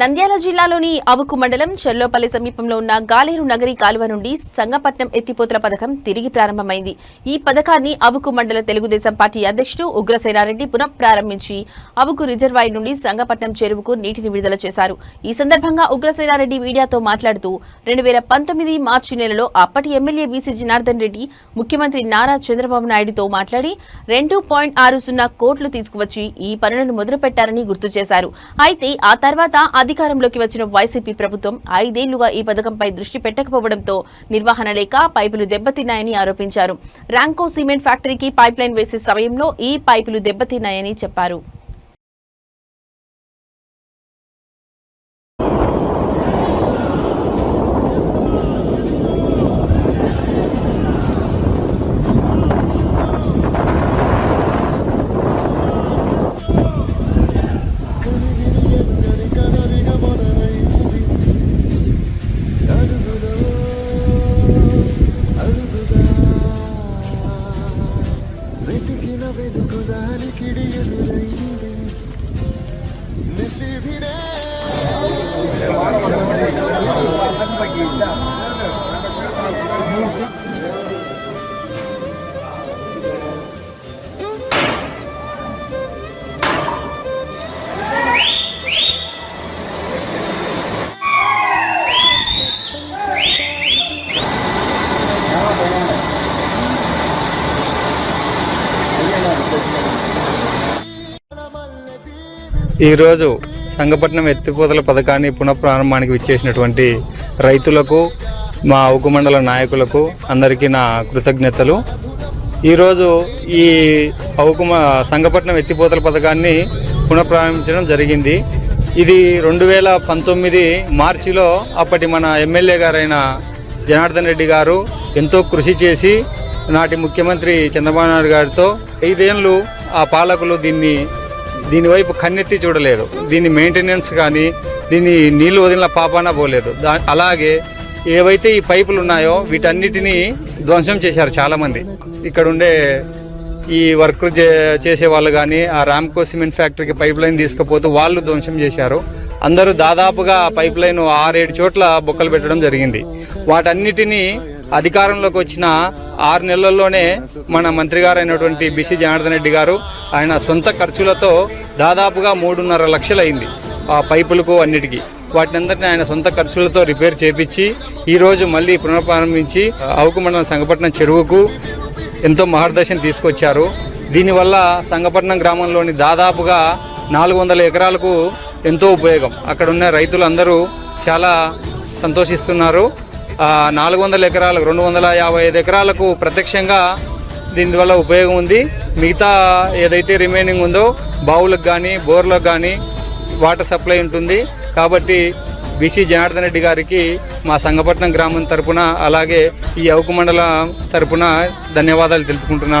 నంద్యాల జిల్లాలోని అవుకు మండలం చెల్లోపల్లి సమీపంలో ఉన్న గాలేరు నగరి కాలువ నుండి సంగపట్నం ఎత్తిపోతల పథకం తిరిగి ప్రారంభమైంది. ఈ పథకాన్ని అవుకు మండల తెలుగుదేశం పార్టీ అధ్యక్షుడు ఉగ్రసేనారెడ్డి పునః ప్రారంభించి అవుకు రిజర్వాయర్ నుండి సంగపట్నం చెరువుకు నీటిని విడుదల చేశారు. ఈ సందర్భంగా ఉగ్రసేనారెడ్డి మీడియాతో మాట్లాడుతూ రెండు వేల పంతొమ్మిది మార్చి నెలలో అప్పటి ఎమ్మెల్యే బీసీ జనార్దన్ రెడ్డి ముఖ్యమంత్రి నారా చంద్రబాబు నాయుడుతో మాట్లాడి రెండు పాయింట్ ఆరు సున్నా కోట్లు తీసుకువచ్చి ఈ పనులను మొదలుపెట్టారని గుర్తు చేశారు. అయితే ఆ తర్వాత అధికారంలోకి వచ్చిన వైసీపీ ప్రభుత్వం ఐదేళ్ళుగా ఈ పథకంపై దృష్టి పెట్టకపోవడంతో నిర్వహణ లేక పైపులు దెబ్బతిన్నాయని ఆరోపించారు. ర్యాంకో సిమెంట్ ఫ్యాక్టరీకి పైప్ లైన్ వేసే సమయంలో ఈ పైపులు దెబ్బతిన్నాయని చెప్పారు. వెతికిన వెనుకులాలికిడి ఎదురైంది నిషిధినే ఈరోజు సంగపట్నం ఎత్తిపోతల పథకాన్ని పునఃప్రారంభానికి విచ్చేసినటువంటి రైతులకు మా ఉక్కు నాయకులకు అందరికీ నా కృతజ్ఞతలు. ఈరోజు ఈ అవుకుమ సంగపట్నం ఎత్తిపోతల పథకాన్ని పునఃప్రారంభించడం జరిగింది. ఇది రెండు వేల పంతొమ్మిది మార్చిలో అప్పటి మన ఎమ్మెల్యే గారైన జనార్దన్ రెడ్డి గారు ఎంతో కృషి చేసి నాటి ముఖ్యమంత్రి చంద్రబాబు నాయుడు గారితో ఐదేళ్ళు ఆ పాలకులు దీన్ని దీని వైపు కన్నెత్తి చూడలేదు. దీని మెయింటెనెన్స్ కానీ దీన్ని నీళ్ళు వదిలిన పాపాన పోలేదు. దా అలాగే ఏవైతే ఈ పైపులు ఉన్నాయో వీటన్నిటినీ ధ్వంసం చేశారు చాలామంది. ఇక్కడ ఉండే ఈ వర్క్ చేసే వాళ్ళు కానీ ఆ రామ్కో సిమెంట్ ఫ్యాక్టరీకి పైప్ లైన్ తీసుకుపోతూ వాళ్ళు ధ్వంసం చేశారు. అందరూ దాదాపుగా పైప్ లైన్ ఆరేడు చోట్ల బొక్కలు పెట్టడం జరిగింది. వాటన్నిటినీ అధికారంలోకి వచ్చిన ఆరు నెలల్లోనే మన మంత్రి గారు అయినటువంటి బిసి జనార్దన్ రెడ్డి గారు ఆయన సొంత ఖర్చులతో దాదాపుగా మూడున్నర లక్షలైంది ఆ పైపులకు అన్నిటికీ. వాటిని అందరినీ ఆయన సొంత ఖర్చులతో రిపేర్ చేపించి ఈరోజు మళ్ళీ పునఃప్రారంభించి అవుకు మండలం సంగపట్నం చెరువుకు ఎంతో మహర్దశను తీసుకొచ్చారు. దీనివల్ల సంగపట్నం గ్రామంలోని దాదాపుగా నాలుగు వందల ఎకరాలకు ఎంతో ఉపయోగం. అక్కడ ఉన్న రైతులందరూ చాలా సంతోషిస్తున్నారు. నాలుగు వందల ఎకరాలకు రెండు వందల యాభై ఐదు ఎకరాలకు ప్రత్యక్షంగా దీనివల్ల ఉపయోగం ఉంది. మిగతా ఏదైతే రిమైనింగ్ ఉందో బావులకు కానీ బోర్లకు కానీ వాటర్ సప్లై ఉంటుంది. కాబట్టి బీసీ జనార్దన్ రెడ్డి గారికి మా సంగపట్నం గ్రామం తరపున అలాగే ఈ అవుకు మండలం తరపున ధన్యవాదాలు తెలుపుకుంటున్నాను.